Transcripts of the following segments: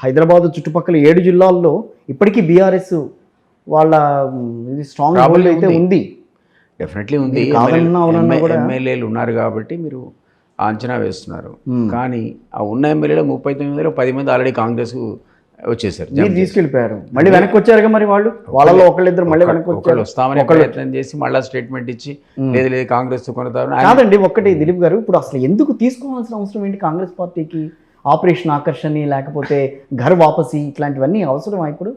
హైదరాబాద్ చుట్టుపక్కల ఏడు జిల్లాల్లో ఇప్పటికీ బీఆర్ఎస్ వాళ్ళ ఇది స్ట్రాంగ్ హోల్డ్ అయితే ఉంది. డెఫినెట్లీ ఉంది ఎమ్మెల్యేలు ఉన్నారు కాబట్టి మీరు అంచనా వేస్తున్నారు. కానీ ఆ ఉన్న ఎమ్మెల్యేలో ముప్పై తొమ్మిదిలో పది మంది ఆల్రెడీ కాంగ్రెస్ వచ్చేసారు. మీరు తీసుకెళ్ళిపోయారు. మళ్ళీ వెనక్కి వచ్చారుగా మరి వాళ్ళు? వాళ్ళలో ఒకళ్ళిద్దరు మళ్ళీ వెనక్కి వచ్చారు. వస్తామని ప్రయత్నం చేసి మళ్ళీ స్టేట్మెంట్ ఇచ్చి లేదు లేదు కాంగ్రెస్ కొనతారు కాదండి ఒక్కటి దిలీప్ గారు ఇప్పుడు అసలు ఎందుకు తీసుకోవాల్సిన అవసరం ఏంటి కాంగ్రెస్ పార్టీకి? ఆపరేషన్ ఆకర్షణ లేకపోతే ఘర్ వాపసి ఇట్లాంటివన్నీ అవసరమా ఇప్పుడు?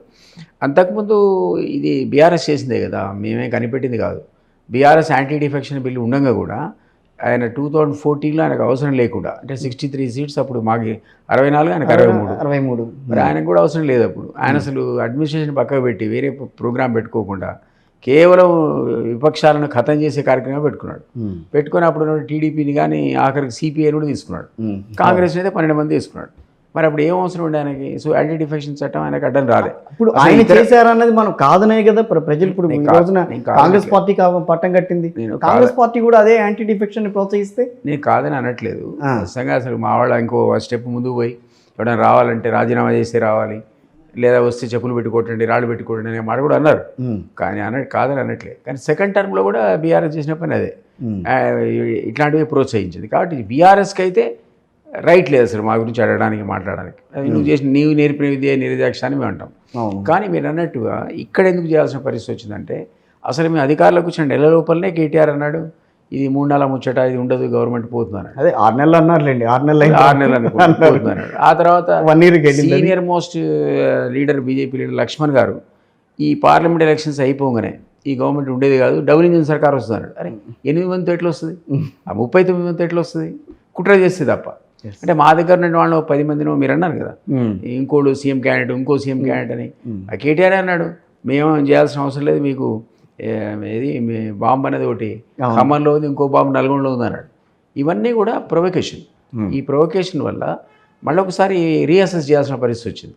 అంతకుముందు ఇది బీఆర్ఎస్ చేసిందే కదా మేమే కనిపెట్టింది కాదు. బీఆర్ఎస్ యాంటీ డిఫెక్షన్ బిల్లు ఉండగా కూడా ఆయన టూ థౌజండ్ ఫోర్టీన్లో ఆయనకు అవసరం లేకుండా అంటే సిక్స్టీ త్రీ సీట్స్ అప్పుడు మాకు అరవై నాలుగు ఆయనకు అరవై మూడు. అరవై మూడు. మరి ఆయనకు కూడా అవసరం లేదు అప్పుడు. ఆయన అసలు అడ్మినిస్ట్రేషన్ పక్కకు పెట్టి వేరే ప్రోగ్రామ్ పెట్టుకోకుండా కేవలం విపక్షాలను ఖతం చేసే కార్యక్రమం పెట్టుకున్నాడు. ఉమ్, పెట్టుకొని అప్పుడు టీడీపీని కానీ ఆఖరికి సిపిఐని కూడా తీసుకున్నాడు. కాంగ్రెస్ అయితే పన్నెండు మంది తీసుకున్నాడు మరి అప్పుడు ఏం అవసరం ఉండే ఆయనకి? సో యాంటీ డిఫెక్షన్ చట్టం ఆయనకు అడ్డం రాలే. ఇప్పుడు ఆయన చేశారన్నది మనం కాదనే కదా ప్ర- ప్రజలు ఇప్పుడు రోజున కాంగ్రెస్ పార్టీ పట్టం కట్టింది. కాంగ్రెస్ పార్టీ కూడా అదే యాంటీ డిఫెక్షన్ ప్రోత్సహిస్తే? నేను కాదని అనట్లేదు. నిజంగా అసలు మా వాళ్ళ ఇంకో స్టెప్ ముందుకు పోయి ఎవరైనా రావాలంటే రాజీనామా చేసి రావాలి లేదా వస్తే చెప్పులు పెట్టుకోవటండి రాళ్ళు పెట్టుకోవటండి అనే మాట కూడా అన్నారు. కానీ అన్న కాదని అనట్లేదు కానీ సెకండ్ టర్మ్లో కూడా బీఆర్ఎస్ చేసిన పని అదే. ఇట్లాంటివి ప్రోత్సహించింది. కాబట్టి బీఆర్ఎస్కి అయితే రైట్ లేదు అసలు మా గురించి అడగడానికి మాట్లాడడానికి. అది నువ్వు చేసిన నీవు నేర్పిన విద్య నిరజాక్ష అని మేము అంటాం. కానీ మీరు అన్నట్టుగా ఇక్కడ ఎందుకు చేయాల్సిన పరిస్థితి వచ్చిందంటే అసలు మీ అధికారులకు వచ్చిన నెల లోపలనే కేటీఆర్ అన్నాడు ఇది మూడు నెలల ముచ్చట ఇది ఉండదు గవర్నమెంట్ పోతుందన్నాడు అదే ఆరు నెలలు అన్నారులేండి ఆరు నెలలు ఆరు నెలలు పోతుందన్నాడు ఆ తర్వాత one year senior most leader BJP leader Laxman గారు ఈ పార్లమెంట్ ఎలక్షన్స్ అయిపోగానే ఈ గవర్నమెంట్ ఉండేది కాదు డబుల్ ఇంజిన్ సర్కార్ వస్తుంది అన్నాడు. అరే ఎనిమిది మందితో ఎట్లా వస్తుంది? ఆ ముప్పై తొమ్మిది మందితో ఎట్లా వస్తుంది? కుట్ర చేస్తే తప్ప. అంటే మా దగ్గర ఉన్న వాళ్ళు పది మందినో మీరు అన్నారు కదా. ఉమ్, ఇంకోడు సీఎం క్యాండిడేట్ ఇంకో సీఎం క్యాండిడేట్ అని. ఆ కేటీఆర్ అన్నాడు? మేమేం చేయాల్సిన అవసరం లేదు మీకు ఏది బాంబు అనేది ఒకటి. ఖమ్మంలో ఉంది ఇంకో బాంబు నల్గొండలో ఉంది అన్నాడు. ఇవన్నీ కూడా ప్రొవకేషన్. Hmm. ఈ ప్రొవకేషన్ వల్ల మళ్ళీ ఒకసారి రీఅసెస్ చేయాల్సిన పరిస్థితి వచ్చింది.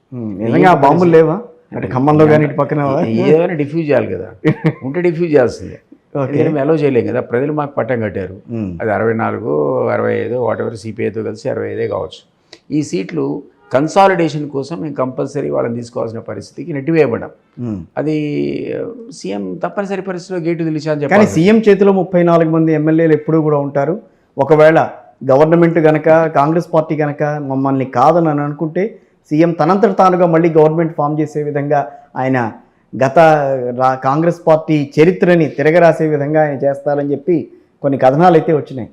బాంబులు లేవా? అంటే ఖమ్మంలో కానీ పక్కన ఏదైనా డిఫ్యూజ్ చేయాలి కదా. ఉంటే డిఫ్యూజ్ చేయాల్సిందే. ఎందుకంటే మేము అలో చేయలేం కదా. ప్రజలు మాకు పట్టం కట్టారు. అది అరవై నాలుగు అరవై ఐదు వాట్ ఎవర్ సిపిఐతో కలిసి అరవై ఐదే కావచ్చు. ఈ సీట్లు కన్సాలిడేషన్ కోసం మేము కంపల్సరీ వాళ్ళని తీసుకోవాల్సిన పరిస్థితికి నెట్టివేయబడ్డాం. అది సీఎం తప్పనిసరి పరిస్థితిలో గేటు తెలిసా అని కానీ చెప్పాలి సీఎం చేతిలో ముప్పై నాలుగు మంది ఎమ్మెల్యేలు ఎప్పుడూ కూడా ఉంటారు. ఒకవేళ గవర్నమెంట్ గనక కాంగ్రెస్ పార్టీ గనక మమ్మల్ని కాదని అని అనుకుంటే సీఎం తనంతట తానుగా మళ్ళీ గవర్నమెంట్ ఫామ్ చేసే విధంగా ఆయన గత కాంగ్రెస్ పార్టీ చరిత్రని తిరగరాసే విధంగా ఆయన చేస్తారని చెప్పి కొన్ని కథనాలు అయితే వచ్చినాయి.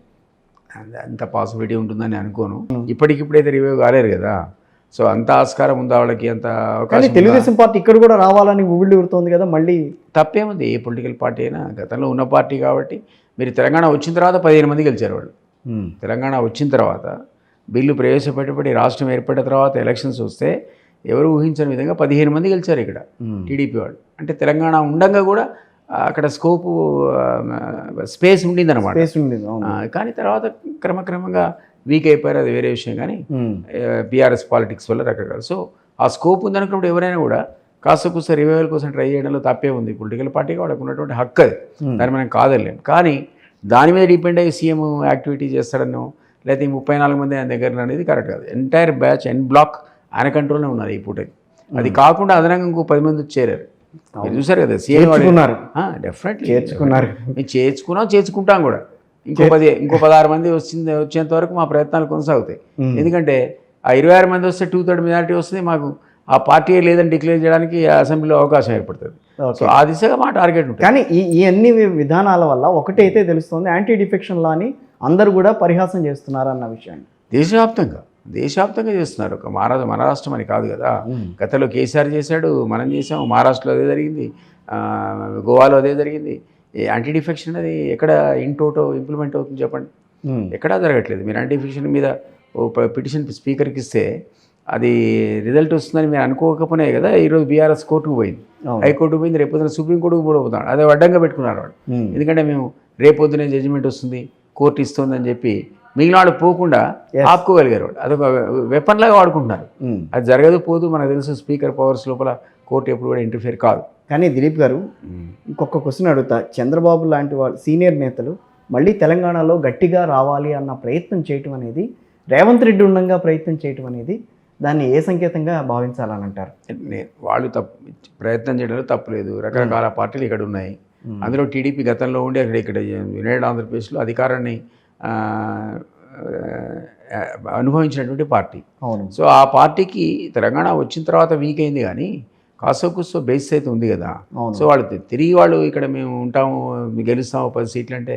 అంత- పాసిబిలిటీ ఉంటుందని అనుకోను. ఇప్పటికిప్పుడైతే రివ్యూ కాలేరు కదా. సో అంత ఆస్కారం ఉందా వాళ్ళకి? అంత కానీ? తెలుగుదేశం పార్టీ ఇక్కడ కూడా రావాలని ఉవ్విళ్ళు ఊరుతోంది కదా మళ్ళీ తప్పేముంది? ఏ పొలిటికల్ పార్టీ అయినా గతంలో ఉన్న పార్టీ కాబట్టి మీరు తెలంగాణ వచ్చిన తర్వాత పదిహేను మంది గెలిచారు వాళ్ళు. తెలంగాణ వచ్చిన తర్వాత బిల్లు ప్రవేశపెట్టబడి రాష్ట్రం ఏర్పడిన తర్వాత ఎలక్షన్స్ వస్తే ఎవరు ఊహించని విధంగా పదిహేను మంది గెలిచారు ఇక్కడ టీడీపీ వాళ్ళు. అంటే తెలంగాణ ఉండగా కూడా అక్కడ స్కోపు స్పేస్ అవును. ఆ, కానీ తర్వాత క్రమక్రమంగా వీక్ అయిపోయారు అది వేరే విషయం కానీ బీఆర్ఎస్ పాలిటిక్స్ వల్ల రకరకాల. సో ఆ స్కోప్ ఉందనుకున్నప్పుడు ఎవరైనా కూడా కాస్త కూస్త రివైవల్ కోసం ట్రై చేయడంలో తప్పే ఉంది. పొలిటికల్ పార్టీకి వాళ్ళకు ఉన్నటువంటి హక్కు అది. దాన్ని మనం కాదలేం కానీ దాని మీద డిపెండ్ అయ్యి సీఎం యాక్టివిటీ చేస్తాడనో లేకపోతే ముప్పై నాలుగు మంది ఆయన దగ్గర అనేది కరెక్ట్ కాదు. ఎంటైర్ బ్యాచ్ ఎన్ బ్లాక్ ఆయన కంట్రోల్నే ఉన్నారు ఈ పూటకి అది కాకుండా అదనంగా ఇంకో పది మంది చేరారు. మీరు చూసారు కదా సీఎం చేర్చుకున్నారు. డెఫినెట్లీ చేర్చుకున్నారు. మేము చేర్చుకున్నాం చేర్చుకుంటాం కూడా. ఇంకో పది ఇంకో పదహారు మంది వచ్చింది వచ్చేంత వరకు మా ప్రయత్నాలు కొనసాగుతాయి. ఎందుకంటే ఆ ఇరవై ఆరు మంది వస్తే టూ థర్డ్ మెజారిటీ వస్తుంది మాకు ఆ పార్టీ లేదని డిక్లేర్ చేయడానికి అసెంబ్లీలో అవకాశం ఏర్పడుతుంది. సో ఆ దిశగా మా టార్గెట్ ఉంటుంది. కానీ ఈ ఈ అన్ని విధానాల వల్ల ఒకటైతే తెలుస్తుంది యాంటీ డిఫెక్షన్ లాని అందరూ కూడా పరిహాసం చేస్తున్నారు అన్న విషయాన్ని. దేశవ్యాప్తంగా. దేశవ్యాప్తంగా చేస్తున్నారు. ఒక మహారాజు మన రాష్ట్రం అని కాదు కదా. గతంలో కేసీఆర్ చేశాడు మనం చేసాం మహారాష్ట్రలో అదే జరిగింది గోవాలో అదే జరిగింది. యాంటీ డిఫెక్షన్ అనేది ఎక్కడ ఇన్ టోటో ఇంప్లిమెంట్ అవుతుంది చెప్పండి. ఎక్కడా జరగట్లేదు. మీరు యాంటీ డిఫెక్షన్ మీద ఓ పిటిషన్ స్పీకర్కి ఇస్తే అది రిజల్ట్ వస్తుందని మీరు అనుకోకపోయినా కదా ఈరోజు బీఆర్ఎస్ కోర్టుకు పోయింది. హైకోర్టు పోయింది రేపు పొద్దున సుప్రీంకోర్టుకు కూడా పోతాడు అదే అడ్డంగా పెట్టుకున్నారు ఉమ్. ఎందుకంటే మేము రేపు పొద్దునే జడ్జిమెంట్ వస్తుంది కోర్టు ఇస్తుందని చెప్పి మిగిలిన వాళ్ళు పోకుండా. ఆపుకోగలిగారు. అదొక వెపన్ లాగా వాడుకుంటున్నారు. ఉమ్. అది జరగదు పోదు మనకు తెలుసు స్పీకర్ పవర్స్ లోపల కోర్టు ఎప్పుడు కూడా ఇంటర్ఫియర్ కాదు. కానీ దిలీప్ గారు ఇంకొక క్వశ్చన్ అడుగుతా. చంద్రబాబు లాంటి వాళ్ళు సీనియర్ నేతలు మళ్ళీ తెలంగాణలో గట్టిగా రావాలి అన్న ప్రయత్నం చేయటం అనేది రేవంత్ రెడ్డి ఉండగా ప్రయత్నం చేయటం అనేది దాన్ని ఏ సంకేతంగా భావించాలని అంటారు వాళ్ళు తప్పు ప్రయత్నం చేయడంలో తప్పులేదు రకరకాల పార్టీలు ఇక్కడ ఉన్నాయి. అందులో టీడీపీ గతంలో ఉండి అక్కడ ఇక్కడ యునైటెడ్ ఆంధ్రప్రదేశ్లో అధికారాన్ని అనుభవించినటువంటి పార్టీ. అవును. సో ఆ పార్టీకి తెలంగాణ వచ్చిన తర్వాత వీక్ అయింది కానీ కాసో కుస్తో బేస్ అయితే ఉంది కదా. సో వాళ్ళు తిరిగి వాళ్ళు ఇక్కడ మేము ఉంటాము గెలుస్తాము పది సీట్లు అంటే